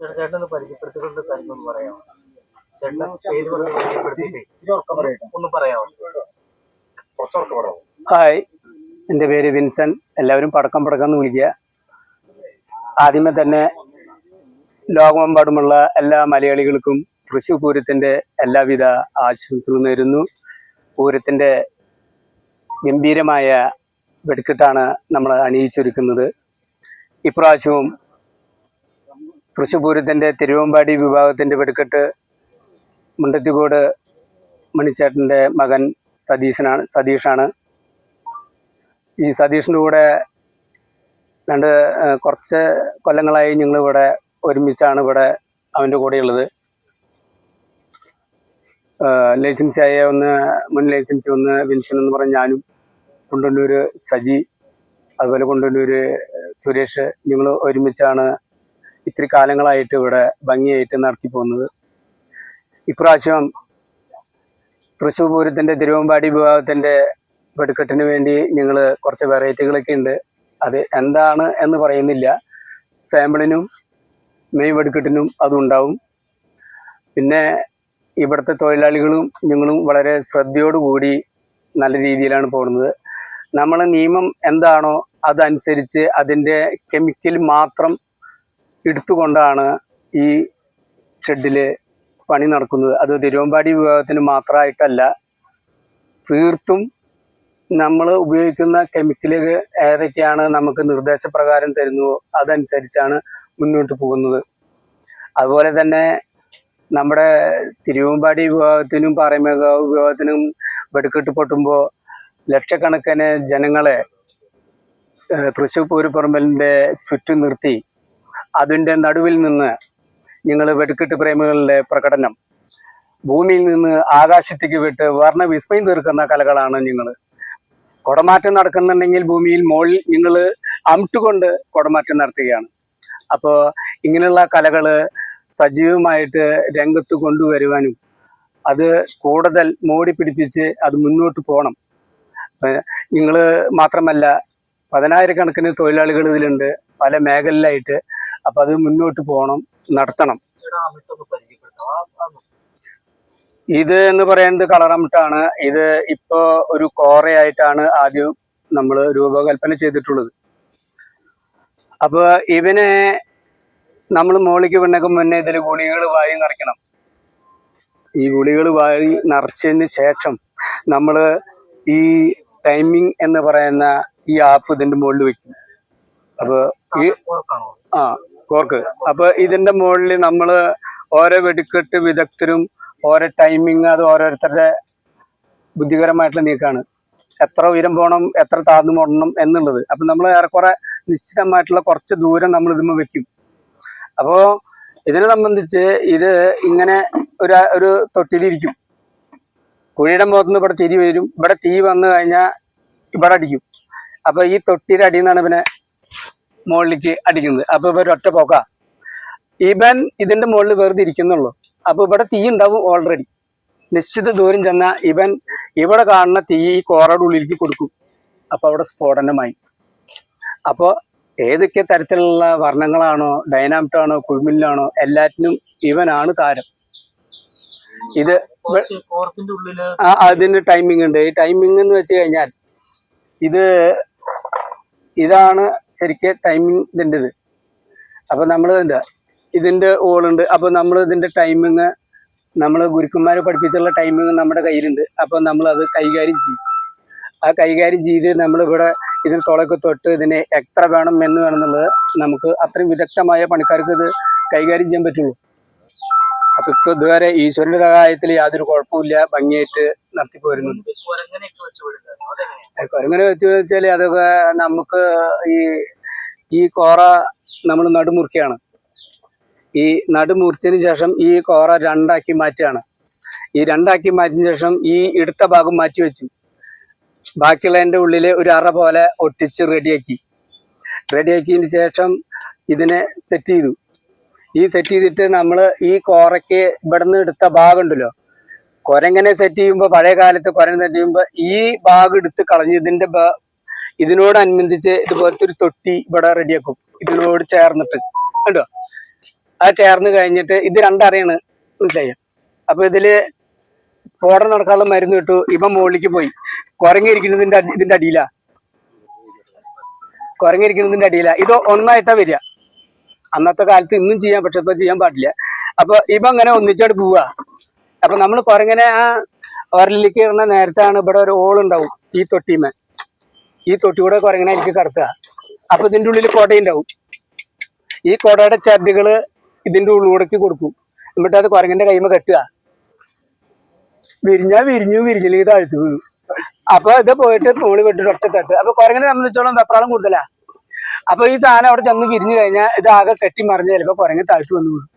ചേട്ടാ ചേട്ടൻ ഒന്ന് പരിചയപ്പെടുത്തിക്കൊണ്ട് ഒന്ന് പറയാമോ? ചേട്ടൻ പേര് പറഞ്ഞ് പരിചയപ്പെടുത്തിയിട്ടേ ഒന്ന് പറയാമോ? ഹായ് എന്റെ പേര് വിൻസൻ. എല്ലാവരും പടക്കം പടക്കം എന്ന് വിളിക്കുക. ആദ്യമേ തന്നെ ലോകമെമ്പാടുമുള്ള എല്ലാ മലയാളികൾക്കും തൃശ്ശൂർ പൂരത്തിന്റെ എല്ലാവിധ ആശംസകളും നേരുന്നു. പൂരത്തിന്റെ ഗംഭീരമായ വെടിക്കെട്ടാണ് നമ്മൾ അണിയിച്ചൊരുക്കുന്നത്. ഇപ്രാവശ്യവും തൃശ്ശൂർ പൂരത്തിന്റെ തിരുവമ്പാടി വിഭാഗത്തിന്റെ വെടിക്കെട്ട് മുണ്ടത്തിക്കോട് മണിച്ചേട്ടന്റെ മകൻ സതീശനാണ് സതീഷാണ്. ഈ സതീഷിന്റെ കൂടെ രണ്ട് കുറച്ച് കൊല്ലങ്ങളായി ഞങ്ങളിവിടെ ഒരുമിച്ചാണ് ഇവിടെ അവന്റെ കൂടെയുള്ളത്. ലൈസൻസ് ആയ ഒന്ന് മുൻ ലൈസൻസ് ഒന്ന് വിൻസൻ എന്ന് പറഞ്ഞ ഞാനും കൊണ്ടുവന്നൂർ സജി അതുപോലെ കൊണ്ടുവന്നൂർ സുരേഷ് ഞങ്ങൾ ഒരുമിച്ചാണ് ഇത്തിരി കാലങ്ങളായിട്ട് ഇവിടെ ഭംഗിയായിട്ട് നടത്തി പോകുന്നത്. ഇപ്രാവശ്യം തൃശ്ശൂർ പൂരത്തിന്റെ തിരുവമ്പാടി വിഭാഗത്തിന്റെ വെടിക്കെട്ടിന് വേണ്ടി ഞങ്ങൾ കുറച്ച് വെറൈറ്റികളൊക്കെ ഉണ്ട്. അത് എന്താണ് എന്ന് പറയുന്നില്ല. സാമ്പിളിനും മെയ് വെടിക്കെട്ടിനും അതുണ്ടാവും പിന്നെ ഇവിടുത്തെ തൊഴിലാളികളും ഞങ്ങളും വളരെ ശ്രദ്ധയോടുകൂടി നല്ല രീതിയിലാണ് പോകുന്നത്. നമ്മൾ നിയമം എന്താണോ അതനുസരിച്ച് അതിന്റെ കെമിക്കൽ മാത്രം എടുത്തുകൊണ്ടാണ് ഈ ഷെഡിൽ പണി നടക്കുന്നത്. അത് തിരുവമ്പാടി വിഭാഗത്തിന് മാത്രമായിട്ടല്ല തീർത്തും നമ്മൾ ഉപയോഗിക്കുന്ന കെമിക്കലുകൾ ഏതൊക്കെയാണ് നമുക്ക് നിർദ്ദേശപ്രകാരം തരുന്നുവോ അതനുസരിച്ചാണ് മുന്നോട്ട് പോകുന്നത്. അതുപോലെ തന്നെ നമ്മുടെ തിരുവമ്പാടി വിഭാഗത്തിനും പാറമേകാവ് വിഭാഗത്തിനും വെടുക്കെട്ട് പൊട്ടുമ്പോൾ ലക്ഷക്കണക്കിന് ജനങ്ങളെ തൃശ്ശൂർ പൂരപ്പറമ്പലിന്റെ ചുറ്റും നിർത്തി അതിന്റെ നടുവിൽ നിന്ന് നിങ്ങൾ വെടുക്കെട്ട് പ്രേമികളുടെ പ്രകടനം. ഭൂമിയിൽ നിന്ന് ആകാശത്തേക്ക് വിട്ട് വർണ വിസ്മയം തീർക്കുന്ന കലകളാണ് നിങ്ങൾ. കുടമാറ്റം നടക്കുന്നുണ്ടെങ്കിൽ ഭൂമിയിൽ മുകളിൽ നിങ്ങൾ അമിട്ടുകൊണ്ട് കുടമാറ്റം നടത്തുകയാണ്. അപ്പോൾ ഇങ്ങനെയുള്ള കലകൾ സജീവമായിട്ട് രംഗത്ത് കൊണ്ടുവരുവാനും അത് കൂടുതൽ മോടി പിടിപ്പിച്ച് അത് മുന്നോട്ട് പോകണം. നിങ്ങൾ മാത്രമല്ല പതിനായിരക്കണക്കിന് തൊഴിലാളികൾ ഇതിലുണ്ട്. പല മേഖലയിലായിട്ട് അപ്പം അത് മുന്നോട്ട് പോകണം നടത്തണം. ഇത് എന്ന് പറയുന്നത് കളറമിട്ടാണ് ഇത് ഇപ്പോ ഒരു കോറയായിട്ടാണ് ആദ്യം നമ്മൾ രൂപകൽപ്പന ചെയ്തിട്ടുള്ളത്. അപ്പൊ ഇവനെ നമ്മൾ മോളിക്ക് വിണ്ണക്കും മുന്നേ ഇതിൽ ഗുളികൾ വായി നിറയ്ക്കണം. ഈ ഗുളികൾ വായി നിറച്ചതിന് ശേഷം നമ്മൾ ഈ ടൈമിംഗ് എന്ന് പറയുന്ന ഈ ആപ്പ് ഇതിന്റെ മുകളിൽ വെക്കും. അപ്പൊ ഈ ആ കോർക്ക് അപ്പൊ ഇതിന്റെ മുകളിൽ നമ്മൾ ഓരോ വെടിക്കെട്ട് വിദഗ്ധരും ഓരോ ടൈമിങ് അത് ഓരോരുത്തരുടെ ബുദ്ധികരമായിട്ടുള്ള നീക്കാണ് എത്ര ഉയരം പോകണം എത്ര താഴ്ന്നു പോകണം എന്നുള്ളത്. അപ്പൊ നമ്മൾ ഏറെക്കുറെ നിശ്ചിതമായിട്ടുള്ള കുറച്ച് ദൂരം നമ്മൾ ഇതുമ്പോൾ വെക്കും. അപ്പോൾ ഇതിനെ സംബന്ധിച്ച് ഇത് ഇങ്ങനെ ഒരു ഒരു തൊട്ടിലിരിക്കും. കുഴിയുടെ മുഖത്തുനിന്ന് ഇവിടെ തിരി വരും. ഇവിടെ തീ വന്നു കഴിഞ്ഞാൽ ഇവിടെ അടിക്കും. അപ്പൊ ഈ തൊട്ടിയുടെ അടിയിൽ നിന്നാണ് ഇവനെ മുകളിലേക്ക് അടിക്കുന്നത്. അപ്പൊ ഇവർ ഒറ്റ പോക്ക. ഇവൻ ഇതിന്റെ മുകളിൽ വെറുതെ ഇരിക്കുന്നുള്ളൂ. അപ്പൊ ഇവിടെ തീ ഉണ്ടാവും ഓൾറെഡി നിശ്ചിത ദൂരം ചെന്ന ഇവൻ ഇവിടെ കാണുന്ന തീ ഈ കോറയുടെ ഉള്ളിലേക്ക് കൊടുക്കും. അപ്പൊ അവിടെ സ്ഫോടനമായി അപ്പൊ ഏതൊക്കെ തരത്തിലുള്ള വർണങ്ങളാണോ ഡൈനാമിറ്റാണോ കുഴിമില്ലാണോ എല്ലാറ്റിനും ഇവനാണ് താരം. ഇത് അതിന് ടൈമിംഗ് ഉണ്ട്. ഈ ടൈമിംഗ് എന്ന് വെച്ച് കഴിഞ്ഞാൽ ഇത് ഇതാണ് ശരിക്ക് ടൈമിംഗ് ഇതിന്റെത് അപ്പൊ നമ്മൾ എന്താ ഇതിന്റെ ഓളുണ്ട്. അപ്പൊ നമ്മൾ ഇതിന്റെ ടൈമിങ് നമ്മൾ ഗുരുക്കന്മാരെ പഠിപ്പിച്ചുള്ള ടൈമിങ് നമ്മുടെ കയ്യിലുണ്ട്. അപ്പൊ നമ്മൾ അത് കൈകാര്യം ചെയ്യും. ആ കൈകാര്യം ചെയ്ത് നമ്മളിവിടെ ഇതിന് തുളക്ക് തൊട്ട് ഇതിനെ എത്ര വേണം എന്ന് വേണം എന്നുള്ളത് നമുക്ക് അത്രയും വിദഗ്ധമായ പണിക്കാർക്ക് ഇത് കൈകാര്യം ചെയ്യാൻ പറ്റുള്ളൂ. അപ്പൊ ഇപ്പൊ ഇതുവരെ ഈശ്വരന്റെ സഹായത്തിൽ യാതൊരു കുഴപ്പമില്ല ഭംഗിയായിട്ട് നടത്തിപ്പോരുന്നുണ്ട് കുരങ്ങനെ വെച്ച് വെച്ചാൽ അതൊക്കെ നമുക്ക് ഈ ഈ കോറ നമ്മൾ നടുമുറിക്കുകയാണ് ഈ നടുമുറിച്ചതിന് ശേഷം ഈ കോറ രണ്ടാക്കി മാറ്റുകയാണ്. ഈ രണ്ടാക്കി മാറ്റിയ ശേഷം ഈ എടുത്ത ഭാഗം മാറ്റി വെച്ചു. ബാക്കിയുള്ളതിന്റെ ഉള്ളിൽ ഒരു അറ പോലെ ഒട്ടിച്ച് റെഡിയാക്കി റെഡിയാക്കിയതിന് ശേഷം ഇതിനെ സെറ്റ് ചെയ്തു. ഈ സെറ്റ് ചെയ്തിട്ട് നമ്മൾ ഈ കോറയ്ക്ക് ഇവിടുന്ന് എടുത്ത ഭാഗം ഉണ്ടല്ലോ കൊരങ്ങനെ സെറ്റ് ചെയ്യുമ്പോൾ പഴയ കാലത്ത് കൊരൻ സെറ്റ് ചെയ്യുമ്പോൾ ഈ ഭാഗം എടുത്ത് കളഞ്ഞ് ഇതിന്റെ ഇതിനോടനുബന്ധിച്ച് ഇതുപോലത്തെ ഒരു തൊട്ടി ഇവിടെ റെഡിയാക്കും ഇതിനോട് ചേർന്നിട്ട്. കണ്ടോ? ആ ചേർന്ന് കഴിഞ്ഞിട്ട് ഇത് രണ്ടറിയാണ്. മനസ്സിലായി? അപ്പൊ ഇതിൽ സ്ഫോടനം നടക്കാനുള്ള മരുന്ന് കിട്ടു. ഇവ മുകളിലേക്ക് പോയി. കുറങ്ങിയിരിക്കുന്നതിന്റെ ഇതിന്റെ അടിയിലാ. കുറങ്ങിയിരിക്കുന്നതിന്റെ അടിയിലാ. ഇത് ഒന്നായിട്ടാ വരിക. അന്നത്തെ കാലത്ത് ഇന്നും ചെയ്യാൻ പക്ഷെ ഇപ്പൊ ചെയ്യാൻ പാടില്ല. അപ്പൊ ഇപ്പൊ അങ്ങനെ ഒന്നിച്ചോട് പോവാ. അപ്പൊ നമ്മൾ കുരങ്ങനെ ആ ഒരലിലേക്ക് ഇടുന്ന നേരത്താണ് ഇവിടെ ഒരു ഓളുണ്ടാവും ഈ തൊട്ടിമേ. ഈ തൊട്ടി കൂടെ കുരങ്ങനെ എനിക്ക് കടത്തുക. അപ്പൊ ഇതിന്റെ ഉള്ളിൽ കൊടയുണ്ടാവും ഈ കൊടയുടെ ചരടുകൾ ഇതിന്റെ ഉള്ളിലൂടേക്ക് കൊടുക്കും. എന്നിട്ട് അത് കുരങ്ങന്റെ കൈമ കെട്ടുക. വിരിഞ്ഞാ വിരിഞ്ഞു വിരിഞ്ഞില്ലെങ്കിൽ താഴ്ത്തു അപ്പൊ ഇത് പോയിട്ട് തോളി വിട്ടിട്ട് ഒറ്റ തട്ട്. അപ്പൊ കുരങ്ങനെ സംബന്ധിച്ചോളം വെപ്രാളം കൂടുതലാ. അപ്പൊ ഈ സാധനം അവിടെ ചെന്ന് വിരിഞ്ഞു കഴിഞ്ഞാൽ ഇത് ആകെ കെട്ടി മറിഞ്ഞ് ചിലപ്പോ കുരങ്ങ് താഴ്ത്തു വന്നു വിടും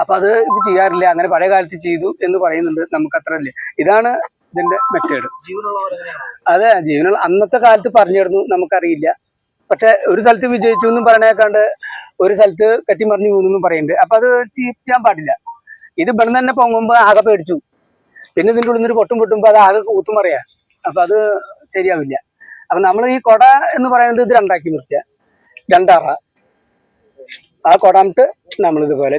അപ്പൊ അത് ഇത് ചെയ്യാറില്ല. അങ്ങനെ പഴയ കാലത്ത് ചെയ്തു എന്ന് പറയുന്നുണ്ട് നമുക്ക് അത്ര അല്ലേ ഇതാണ് ഇതിന്റെ മെത്തേഡ് അതെ ജീവനുള്ള അന്നത്തെ കാലത്ത് പറഞ്ഞിരുന്നു നമുക്കറിയില്ല. പക്ഷെ ഒരു സ്ഥലത്ത് വിജയിച്ചു എന്നും പറഞ്ഞേക്കാണ്ട് ഒരു സ്ഥലത്ത് കെട്ടിമറിഞ്ഞു വീണെന്നും പറയുന്നുണ്ട്. അപ്പൊ അത് ചെയ്യാൻ പാടില്ല. ഇത് ഇവിടെ തന്നെ പൊങ്ങുമ്പോ ആകെ പേടിച്ചു. പിന്നെ ഇതിന്റെ ഉള്ളിൽ നിന്ന് പൊട്ടും പൊട്ടുമ്പോ അത് ആകെ കൂത്തും പറയാ അപ്പൊ അത് ശരിയാവില്ല. അപ്പൊ നമ്മൾ ഈ കൊട എന്ന് പറയുന്നത് ഇത് രണ്ടാക്കി മുറിക്കുക. രണ്ടാറ. ആ കൊടാമിട്ട് നമ്മൾ ഇതുപോലെ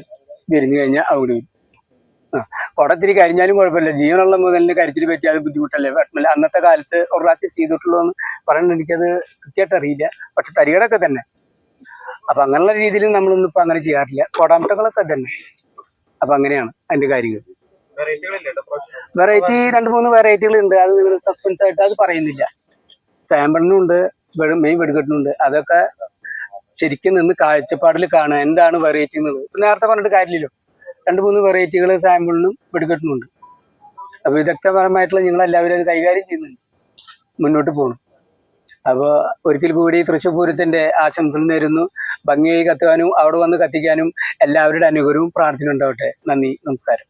വിരിഞ്ഞു കഴിഞ്ഞാൽ അവിടെ വരും കൊടത്തിരി കരിഞ്ഞാലും കുഴപ്പമില്ല. ജീവനുള്ള മുതലിന് കരിച്ചിൽ പറ്റിയാൽ ബുദ്ധിമുട്ടല്ലേ? വിഷമല്ല. അന്നത്തെ കാലത്ത് ഒരു പ്രാവശ്യം ചെയ്തിട്ടുള്ളൂ എന്ന് പറയുന്നത് എനിക്കത് കൃത്യമായിട്ട് അറിയില്ല. പക്ഷെ തരികടൊക്കെ തന്നെ. അപ്പൊ അങ്ങനെയുള്ള രീതിയിൽ നമ്മളൊന്നും ഇപ്പൊ അങ്ങനെ ചെയ്യാറില്ല. കൊടാമട്ടകളൊക്കെ തന്നെ. അപ്പൊ അങ്ങനെയാണ് അതിന്റെ കാര്യങ്ങൾ വെറൈറ്റി രണ്ട് മൂന്ന് വെറൈറ്റികൾ ഉണ്ട് അത് നിങ്ങൾ സസ്പെൻസ് ആയിട്ട് അത് പറയുന്നില്ല. സാമ്പിളിനും ഉണ്ട് മെയിൻ വെടിക്കെട്ടിനുണ്ട് അതൊക്കെ ശരിക്കും നിന്ന് കാഴ്ചപ്പാടിൽ കാണുക. എന്താണ് വെറൈറ്റി എന്നുള്ളത്? നേരത്തെ പറഞ്ഞിട്ട് കാര്യമില്ലല്ലോ. രണ്ട് മൂന്ന് വെറൈറ്റികൾ സാമ്പിളിനും വെടിക്കെട്ടിനുണ്ട് അപ്പോൾ വിദഗ്ധപരമായിട്ടുള്ള ഞങ്ങൾ എല്ലാവരും അത് കൈകാര്യം ചെയ്യുന്നുണ്ട്. മുന്നോട്ട് പോകണം അപ്പോൾ ഒരിക്കൽ കൂടി തൃശ്ശൂർ പൂരത്തിന്റെ ആശംസകൾ നേരുന്നു. ഭംഗിയായി കത്തുവാനും അവിടെ വന്ന് കത്തിക്കാനും എല്ലാവരുടെ അനുഗ്രഹവും പ്രാർത്ഥന ഉണ്ടാവട്ടെ നന്ദി നമസ്കാരം.